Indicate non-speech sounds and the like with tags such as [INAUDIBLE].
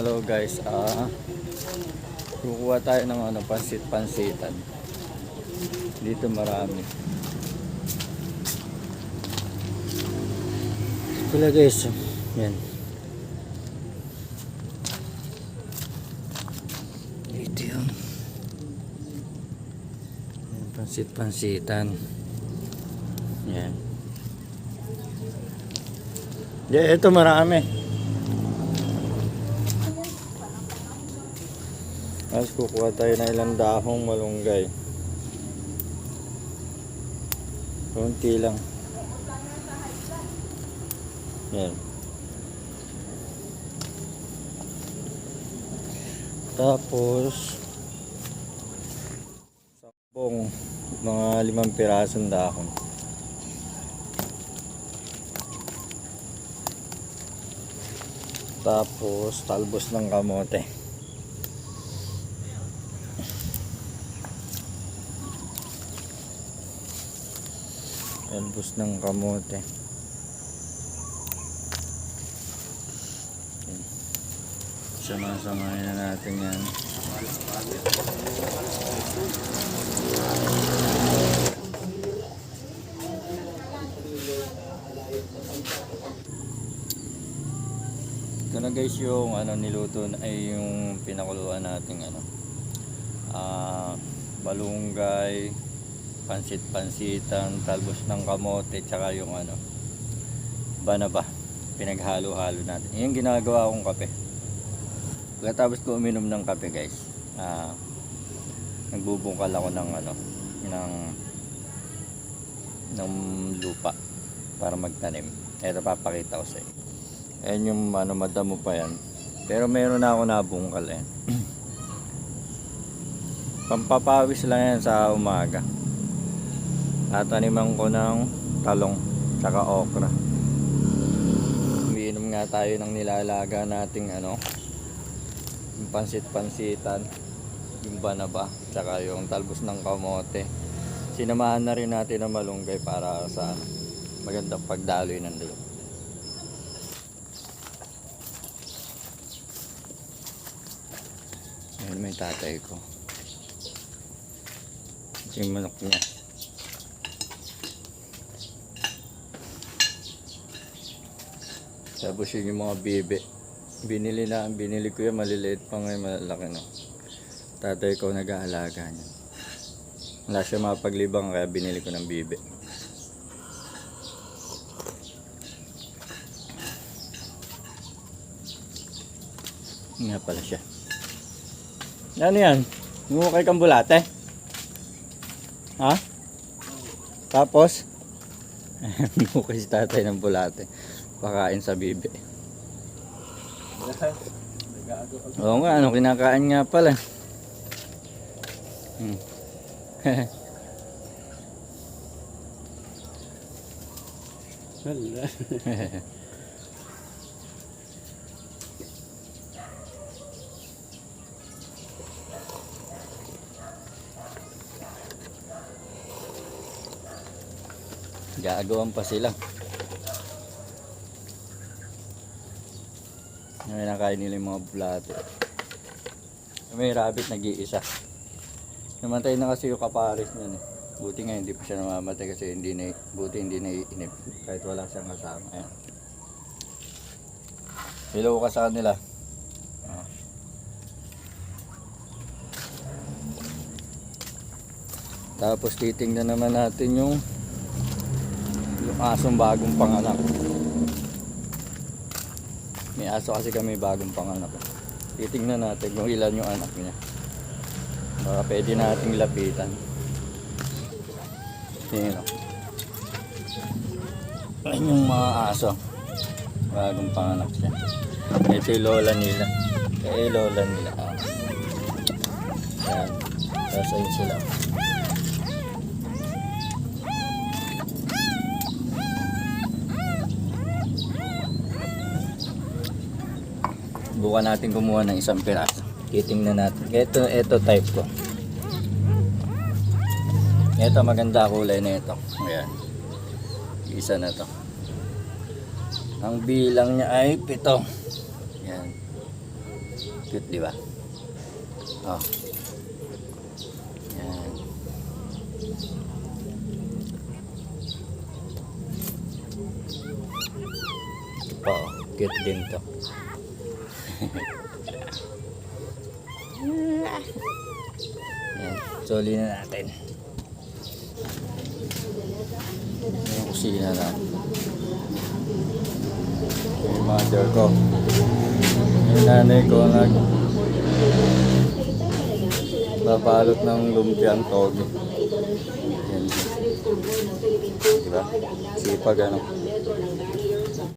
Hello guys, ah kukuha tayo ng ano, pansit-pansitan. Dito marami. Pala guys, yan. Dito yun. Pansit-pansitan. Yan. Yeah, ito marami. Tapos kukuha tayo ng ilang dahong malunggay. Kunti lang. Yan. Tapos sabong mga limang pirasong dahon. Tapos talbos ng kamote. Talbos ng kamote. Sama-samahin na natin yan. Ito na guys yung ano niluto ay yung pinakuluan nating ano. Ah, balunggay, pansit-pansitan, talbos ng kamote, tsaka yung ano banaba. Pinaghalo-halo natin. Yung ginagawa kong kape. Pagkatapos ko uminom ng kape guys, ah, nagbubungkal ako ng ano, ng ng lupa para magtanim. Ito papakita ko sa inyo. Ayan yung ano, madamo pa yan. Pero meron na ako nabungkal eh. [CLEARS THROAT] Pampapawis lang yan sa umaga. Tataniman ko ng talong tsaka okra. Umiinom nga tayo ng nilalaga nating ano, yung pansit-pansitan, yung banaba, tsaka yung talbos ng kamote. Sinamahan na rin natin ng malunggay para sa magandang pagdaloy ng lupa. Ayun may tatay ko. Yung manok niya. Tapos yun yung mga bibe. Binili na, binili ko yan, maliliit pa ngayon, malalaki no. Tatay ko nag-aalaga niya. Wala siya mapaglibang kaya binili ko ng bibe. Nga pala siya. Ano yan? Ngumukay kang bulate? Ha? Tapos? [LAUGHS] Ngumukay si tatay ng bulate. Pakain sa bibi. Oo nga, ano kinakain nga pala. Hmm. Hala. [LAUGHS] Gagawan pa sila. Ngayon nakain nila yung mga bulate. May rabbit nag-iisa. Namatay na kasi yung kaparis niyan eh. Buti nga hindi pa siya namamatay kasi hindi na, buti hindi na iinip. Kahit wala siyang kasama. Ayan. Hello ka sa kanila. Ah. Tapos titingnan naman natin yung yung asong bagong panganak. May aso kasi kami bagong panganak. Titingnan natin kung ilan yung anak niya. Baka pwede nating lapitan. Tingnan. Ayun yung mga aso. Bagong panganak siya. Ito yung lola nila. Eh, lola nila. Yan. Tapos ayun sila. Bukan natin kumuha ng isang piraso. Titingnan natin. Ito, ito type ko. Ito maganda kulay na ito. Ayan. Isa na to. Ang bilang niya ay pito. Yan. Cute, di ba? Oh. Yan. Ito pa, oh. Cute din to. Yan. [LAUGHS] Soli na natin. Yung kusina na. Yung mother ko. Yung nanay ko nag babalot ng lumpiang togi. Yan. Diba? Sipag ano.